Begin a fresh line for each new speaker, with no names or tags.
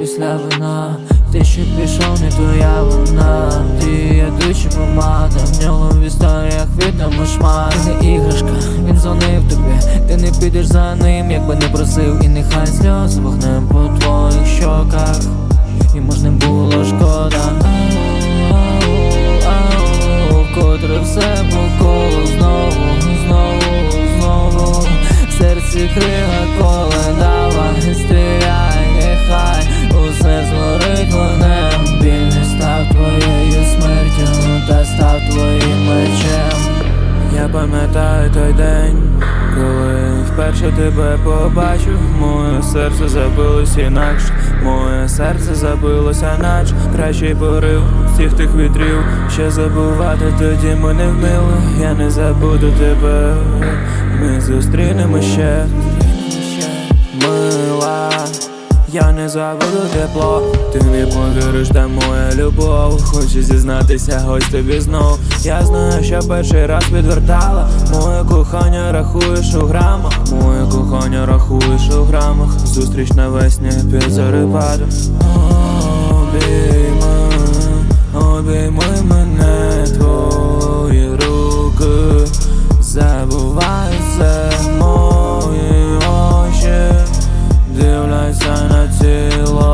після вина. Ти ще пішов, не твоя вина. Ти є дуча помада В нього в історіях відомо шмат Ти не іграшка, він дзвонив тобі. Ти не підеш за ним, якби не просив. І нехай сльози вогнем по твоїх щоках. І можна було шкода. Пам'ятаю той день, коли вперше тебе побачив, моє серце забилось інакше, моє серце забилося, наче кращий порив всіх тих вітрів, ще забувати тоді ми не вміли, я не забуду тебе, ми зустрінемо ще. Я не забуду тепло, ти не повіриш, де моя любов. Хочу зізнатися, ось тобі знов. Я знаю, що перший раз відвертала. Моє кохання рахуєш у грамах. Моє кохання рахуєш у грамах. Зустріч навесні під зарипадом Піднімайся на тіло